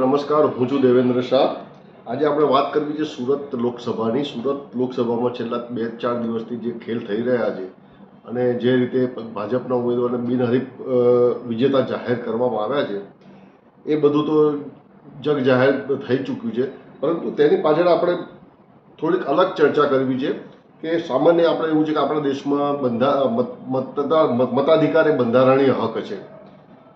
નમસ્કાર. હું છું દેવેન્દ્ર શાહ. આજે આપણે વાત કરવી છે સુરત લોકસભાની. સુરત લોકસભામાં છેલ્લા બે ચાર દિવસથી જે ખેલ થઈ રહ્યા છે અને જે રીતે ભાજપના ઉમેદવારને બિનહરીફ વિજેતા જાહેર કરવામાં આવ્યા છે, એ બધું તો જગ જાહેર થઈ ચૂક્યું છે. પરંતુ તેની પાછળ આપણે થોડીક અલગ ચર્ચા કરવી છે કે સામાન્ય આપણે એવું છે કે આપણા દેશમાં બંધા, મત- મતદાર મતાધિકાર એ બંધારણીય હક છે.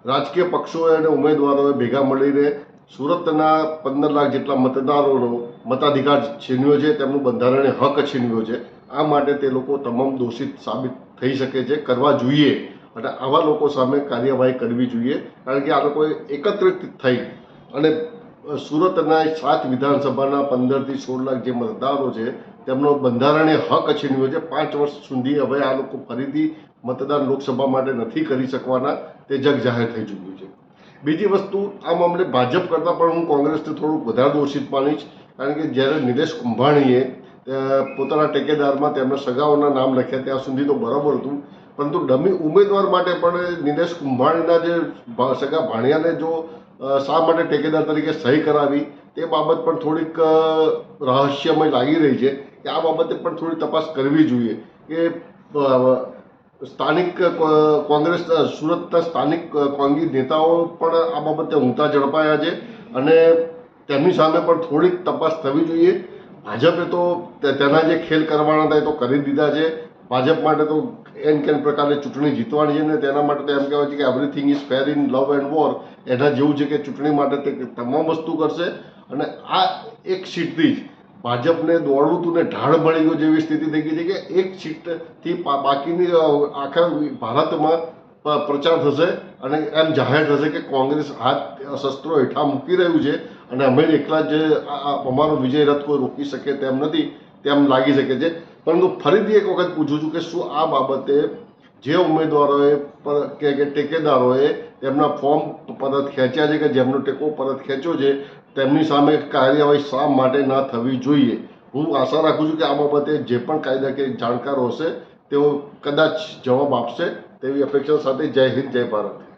રાજકીય પક્ષોએ અને ઉમેદવારોએ ભેગા મળીને સુરતના પંદર લાખ જેટલા મતદારોનો મતાધિકાર છીનવ્યો છે, તેમનું બંધારણીય હક છીનવ્યો છે. આ માટે તે લોકો તમામ દોષિત સાબિત થઈ શકે છે, કરવા જોઈએ અને આવા લોકો સામે કાર્યવાહી કરવી જોઈએ. કારણ કે આ લોકોએ એકત્રિત થઈ અને સુરતના સાત વિધાનસભાના પંદરથી સોળ લાખ જે મતદારો છે, તેમનો બંધારણીય હક છીનવ્યો છે. પાંચ વર્ષ સુધી હવે આ લોકો ફરીથી મતદાન લોકસભા માટે નથી કરી શકવાના. તે જગ જાહેર થઈ ચૂક્યું છે. બીજી વસ્તુ આ મામલે ભાજપ કરતાં પણ હું કોંગ્રેસને થોડુંક વધારે દોષિત માનીશ, કારણ કે જ્યારે નિલેશ કુંભાણીએ પોતાના ટેકેદારમાં તેમના સગાઓના નામ લખ્યા ત્યાં સુધી તો બરાબર હતું. પરંતુ ડમી ઉમેદવાર માટે પણ નિલેશ કુંભાણીના જે સગા ભાણિયાને જો શા માટે ટેકેદાર તરીકે સહી કરાવી, તે બાબત પણ થોડીક રહસ્યમય લાગી રહી છે. કે આ બાબતે પણ થોડી તપાસ કરવી જોઈએ. કે સ્થાનિક કોંગ્રેસ સુરતના સ્થાનિક કોંગ્રેસ નેતાઓ પણ આ બાબતે ઊંઘતા ઝડપાયા છે અને તેમની સામે પણ થોડીક તપાસ થવી જોઈએ. ભાજપે તો તેના જે ખેલ કરવાના હતા એ તો કરી દીધા છે. ભાજપ માટે તો એન કેન પ્રકારે ચૂંટણી જીતવાની છે ને તેના માટે તો એમ કહેવાય છે કે everything is fair in love and war એના જેવું છે કે ચૂંટણી માટે તે તમામ વસ્તુ કરશે. અને આ એક સીટથી જ ભાજપને દોડવું તું ને ઢાળ મળી ગયું જેવી સ્થિતિ થઈ ગઈ છે કે એક સીટથી બાકીની આખા ભારતમાં પ્રચાર થશે અને એમ જાહેર થશે કે કોંગ્રેસ હાથ, શસ્ત્રો હેઠા મૂકી રહ્યું છે અને અમે એકલા જ અમારો વિજય રથ કોઈ રોકી શકે તેમ નથી, તેમ લાગી શકે છે. પરંતુ ફરીથી એક વખત પૂછું છું કે શું આ બાબતે જે ઉમેદવારોએ પર- કે કે ટેકેદારોએ તેમના ફોર્મ પરત ખેંચ્યા છે કે જેમનો ટેકો પરત ખેંચ્યો છે, તેમની સામે કાર્યવાહી શા માટે ના થવી જોઈએ? હું આશા રાખું છું કે આ બાબતે જે પણ કાયદાકીય જાણકારો હશે તેઓ કદાચ જવાબ આપશે તેવી અપેક્ષા સાથે જય હિન્દ, જય ભારત.